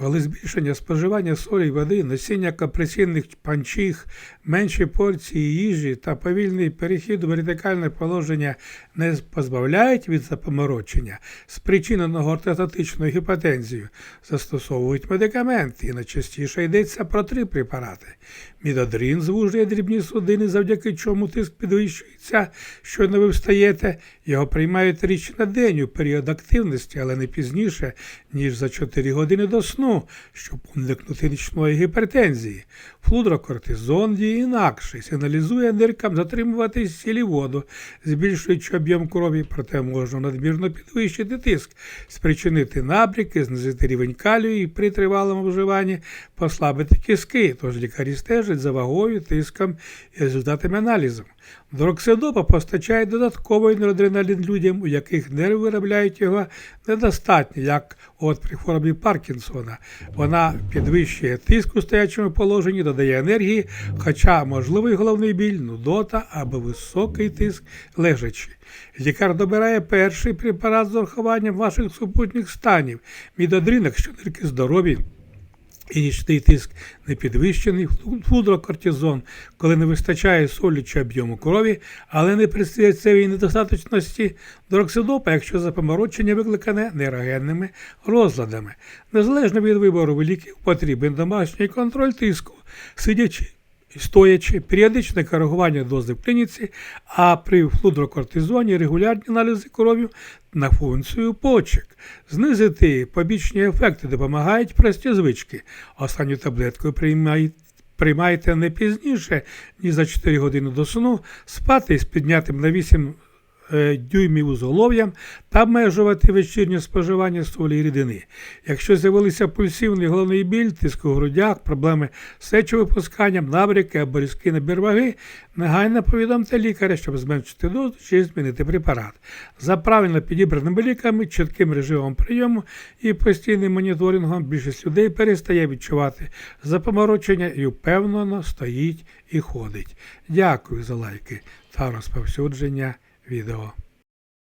Коли збільшення споживання солі води, носіння капресинних панчіх, менші порції їжі та повільний перехід у вертикальне положення не позбавляють від запоморочення, спричиненого ортотатичною гіпотензією, застосовують медикаменти, і найчастіше йдеться про три препарати. Мідодрин звужує дрібні судини, завдяки чому тиск підвищується, щойно ви встаєте. Його приймають річ на день у період активності, але не пізніше, ніж за 4 години до сну, щоб уникнути нічної гіпертензії. Флудрокортизон діє інакше, сигналізує ниркам затримувати сілі воду, збільшуючи об'єм крові, проте можна надмірно підвищити тиск, спричинити набряки, знизити рівень калію і при тривалому вживанні послабити кістки. Тож лікарі стежать за вагою, тиском і результатами аналізу. Дороксидопа постачає додатковий норадреналін людям, у яких нерви виробляють його недостатньо, як от при хворобі Паркінсона. Вона підвищує тиск у стоячому положенні, додає енергії, хоча можливий головний біль, нудота або високий тиск лежачи. Лікар добирає перший препарат з урахуванням ваших супутніх станів, мідодрінок, що нирки здорові. І нічний тиск не підвищений, флудрокортизон, коли не вистачає солі чи об'єму крові, але не при серцевій недостаточності дороксидопа, якщо запоморочення викликане нейрогенними розладами. Незалежно від вибору ліків потрібен домашній контроль тиску, сидячи стоячи, періодичне коригування дози в клініці, а при флудрокортизоні регулярні аналізи крові на функцію почек. Знизити побічні ефекти допомагають прості звички. Останню таблетку приймайте. Приймайте не пізніше, ніж за 4 години до сну, спати з піднятим на 8 е, дюймів узголов'ям та обмежувати вечірнє споживання солі рідини. Якщо з'явилися пульсивний головний біль, тиск у грудях, проблеми з сечовипусканням, набряки або різкий набір ваги, негайно повідомте лікаря, щоб зменшити дозу чи змінити препарат. За правильно підібраними ліками, чітким режимом прийому і постійним моніторингом більшість людей перестає відчувати запоморочення і впевнено стоїть і ходить. Дякую за лайки та розповсюдження video